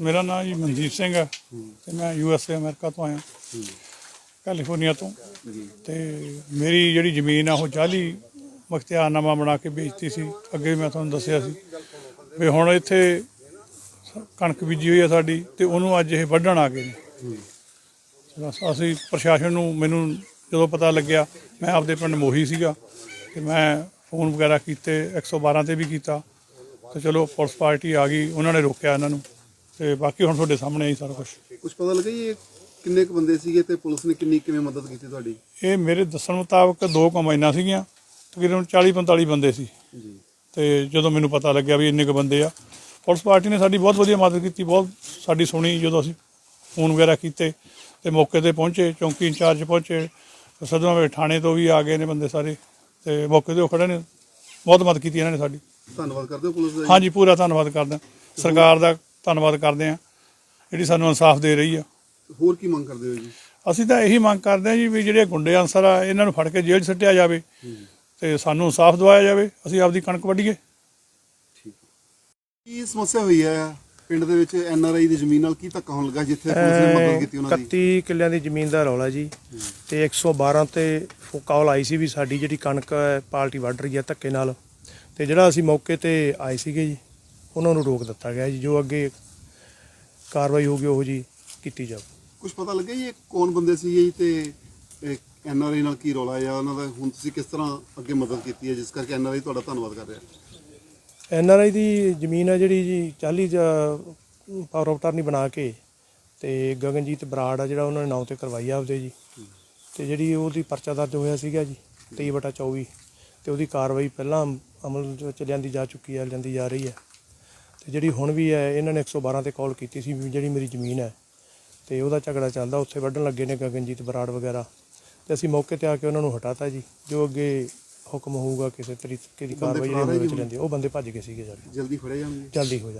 ਮੇਰਾ ਨਾਮ ਜੀ ਮਨਜੀਤ ਸਿੰਘ ਹੈ ਤੇ ਮੈਂ ਯੂ ਐਸ ਏ ਅਮਰੀਕਾ ਤੋਂ ਆਇਆ। ਕੈਲੀਫੋਰਨੀਆ ਤੋਂ। ਤੇ ਮੇਰੀ ਜਿਹੜੀ ਜ਼ਮੀਨ ਆ, ਉਹ ਜਾਲੀ ਮਖਤਿਆਰਨਾਮਾ ਬਣਾ ਕੇ ਵੇਚਤੀ ਸੀ। ਅੱਗੇ ਮੈਂ ਤੁਹਾਨੂੰ ਦੱਸਿਆ ਸੀ ਵੀ ਹੁਣ ਇੱਥੇ ਕਣਕ ਬੀਜੀ ਹੋਈ ਆ ਸਾਡੀ ਤੇ ਉਹਨੂੰ ਅੱਜ ਇਹ ਵੱਢਣ ਆ ਗਏ ਨੇ। ਬਸ ਅਸੀਂ ਪ੍ਰਸ਼ਾਸਨ ਨੂੰ ਮੈਨੂੰ ਜਦੋਂ ਪਤਾ ਲੱਗਿਆ, ਮੈਂ ਆਪਦੇ ਪਿੰਡ ਮੋਹੀ ਸੀਗਾ ਤੇ ਮੈਂ ਫੋਨ ਵਗੈਰਾ ਕੀਤੇ 112 ਤੇ ਵੀ ਕੀਤਾ। ਤੇ ਚਲੋ ਪੁਲਿਸ ਪਾਰਟੀ ਆ ਗਈ, ਉਹਨਾਂ ਨੇ ਰੋਕਿਆ ਇਹਨਾਂ ਨੂੰ। ਤੇ ਬਾਕੀ ਹੁਣ ਤੁਹਾਡੇ ਸਾਹਮਣੇ ਆਈ ਸਾਰਾ ਕੁਝ ਕੁਝ ਪਤਾ ਲੱਗਾ ਜੀ ਇਹ ਕਿੰਨੇ ਕੁ ਬੰਦੇ ਸੀਗੇ ਤੇ ਪੁਲਿਸ ਨੇ ਕਿੰਨੀ ਕਿਵੇਂ ਮਦਦ ਕੀਤੀ ਤੁਹਾਡੀ? ਇਹ ਮੇਰੇ ਦੱਸਣ ਮੁਤਾਬਕ ਦੋ ਕੰਬਾਈਨਾਂ ਸੀਗੀਆਂ ਤਕਰੀਬਨ 40 45 ਬੰਦੇ ਸੀ। ਜੀ। ਤੇ ਜਦੋਂ ਮੈਨੂੰ ਪਤਾ ਲੱਗਿਆ ਵੀ ਇੰਨੇ ਕੁ ਬੰਦੇ ਆ ਪੁਲਿਸ ਪਾਰਟੀ ਨੇ ਸਾਡੀ ਬਹੁਤ ਵਧੀਆ ਮਦਦ ਕੀਤੀ ਬਹੁਤ ਸਾਡੀ ਸੁਣੀ ਜਦੋਂ ਅਸੀਂ ਫੋਨ ਵਗੈਰਾ ਕੀਤੇ ਤੇ ਮੌਕੇ ਤੇ ਪਹੁੰਚੇ ਚੌਂਕੀ ਇੰਚਾਰਜ ਪਹੁੰਚੇ ਸਦਮਾ ਥਾਣੇ ਤੋਂ ਵੀ ਆ ਗਏ ਨੇ ਬੰਦੇ ਸਾਰੇ ਤੇ ਮੌਕੇ ਤੇ ਉਹ ਖੜੇ ਨੇ। ਬਹੁਤ ਮਦਦ ਕੀਤੀ ਇਹਨਾਂ ਨੇ ਸਾਡੀ। ਧੰਨਵਾਦ ਕਰਦੇ ਹੋ ਪੁਲਿਸ ਦਾ ਜੀ। ਹਾਂਜੀ ਪੂਰਾ ਧੰਨਵਾਦ ਕਰਦੇ ਸਰਕਾਰ ਦਾ ਧੰਨਵਾਦ ਕਰਦੇ ਹਾਂ ਜਿਹੜੀ ਸਾਨੂੰ ਇਨਸਾਫ ਦੇ ਰਹੀ ਆ। ਹੋਰ ਕੀ ਮੰਗ ਕਰਦੇ ਹੋ ਜੀ? ਅਸੀਂ ਤਾਂ ਇਹੀ ਮੰਗ ਕਰਦੇ ਹਾਂ ਜੀ ਵੀ ਜਿਹੜੇ ਗੁੰਡੇ ਅਨਸਰ ਆ ਇਹਨਾਂ ਨੂੰ ਫੜ ਕੇ ਜੇਲ੍ਹ 'ਚ ਸੱਟਿਆ ਜਾਵੇ ਤੇ ਸਾਨੂੰ ਇਨਸਾਫ ਦਿਵਾਇਆ ਜਾਵੇ ਅਸੀਂ ਆਪਦੀ ਕਣਕ ਵੱਢੀਏ। ਕੀ ਸਮੱਸਿਆ ਹੋਈ ਹੈ ਪਿੰਡ ਦੇ ਵਿੱਚ ਐਨ ਆਰ ਆਈ ਦੀ ਜ਼ਮੀਨ ਨਾਲ? ਕੀ ਧੱਕਾ ਹੋਣ ਲੱਗਾ ਜਿੱਥੇ ਪੁਲਿਸ ਨੇ ਮਦਦ ਕੀਤੀ ਉਹਨਾਂ ਦੀ? 31 ਕਿੱਲਿਆਂ ਦੀ ਜ਼ਮੀਨ ਦਾ ਰੌਲਾ ਜੀ ਤੇ 112 ਤੇ ਕਾਲ ਆਈ ਸੀ ਵੀ ਸਾਡੀ ਜਿਹੜੀ ਕਣਕ ਹੈ ਪਾਰਟੀ ਵੱਢ ਰਹੀ ਹੈ ਧੱਕੇ ਨਾਲ। ਤੇ ਜਿਹੜਾ ਅਸੀਂ ਮੌਕੇ ਤੇ ਆਏ ਸੀਗੇ ਜੀ ਉਹਨਾਂ ਨੂੰ ਰੋਕ ਦਿੱਤਾ ਗਿਆ ਜੀ ਜੋ ਅੱਗੇ ਕਾਰਵਾਈ ਹੋਊਗੀ ਉਹ ਜੀ ਕੀਤੀ ਜਾਵੇ ਕੁਝ ਪਤਾ ਲੱਗਿਆ ਜੀ ਇਹ ਕੌਣ ਬੰਦੇ ਸੀ ਜੀ ਤੇ ਐਨ ਆਰ ਆਈ ਨਾਲ ਕੀ ਰੌਲਾ ਹੈ ਉਹਨਾਂ ਦਾ ਹੁਣ ਤੁਸੀਂ ਕਿਸ ਤਰ੍ਹਾਂ ਅੱਗੇ ਮਦਦ ਕੀਤੀ ਹੈ ਜਿਸ ਕਰਕੇ ਐਨ ਆਰ ਆਈ ਤੁਹਾਡਾ ਧੰਨਵਾਦ ਕਰ ਰਿਹਾ? ਐਨ ਆਰ ਆਈ ਦੀ ਜ਼ਮੀਨ ਹੈ ਜਿਹੜੀ ਜੀ 40 ਪਾਵਰ ਆਫ ਟਰਨੀ ਬਣਾ ਕੇ ਤੇ ਗਗਨਜੀਤ ਬਰਾੜ ਆ ਜਿਹੜਾ ਉਹਨਾਂ ਨੇ ਨਾਂ ਤੇ ਕਰਵਾਈ ਆ ਆਪਦੇ ਜੀ। ਤੇ ਜਿਹੜੀ ਉਹਦੀ ਪਰਚਾ ਦਰਜ ਹੋਇਆ ਸੀਗਾ ਜੀ 23 ਬਟਾ 24 ਤੇ ਉਹਦੀ ਕਾਰਵਾਈ ਪਹਿਲਾਂ ਅਮਲ ਵਿੱਚ ਲਿਆਂਦੀ ਜਾ ਚੁੱਕੀ ਹੈ ਲਿਆਂਦੀ ਜਾ ਰਹੀ ਹੈ ਤੇ ਜਿਹੜੀ ਹੁਣ ਵੀ ਹੈ ਇਹਨਾਂ ਨੇ 112 ਤੇ ਕਾਲ ਕੀਤੀ ਸੀ ਵੀ ਜਿਹੜੀ ਮੇਰੀ ਜ਼ਮੀਨ ਹੈ ਤੇ ਉਹਦਾ ਝਗੜਾ ਚੱਲਦਾ ਉੱਥੇ ਵੱਢਣ ਲੱਗੇ ਨੇ ਗਗਨਜੀਤ ਬਰਾੜ ਵਗੈਰਾ। ਤੇ ਅਸੀਂ ਮੌਕੇ ਤੇ ਆ ਕੇ ਉਹਨਾਂ ਨੂੰ ਹਟਾਤਾ ਜੀ ਜੋ ਅੱਗੇ ਹੁਕਮ ਹੋਊਗਾ ਕਿਸੇ ਤਰੀਕੇ ਦੀ ਕਾਰਵਾਈ ਜਿਹੜੀ ਵਿੱਚ ਲੈਂਦੀ ਉਹ ਬੰਦੇ ਭੱਜ ਗਏ ਸੀਗੇ ਕੇ ਜਲਦੀ ਫੜੇ ਜਾਣਗੇ? ਜਲਦੀ ਹੋ ਜਾਣ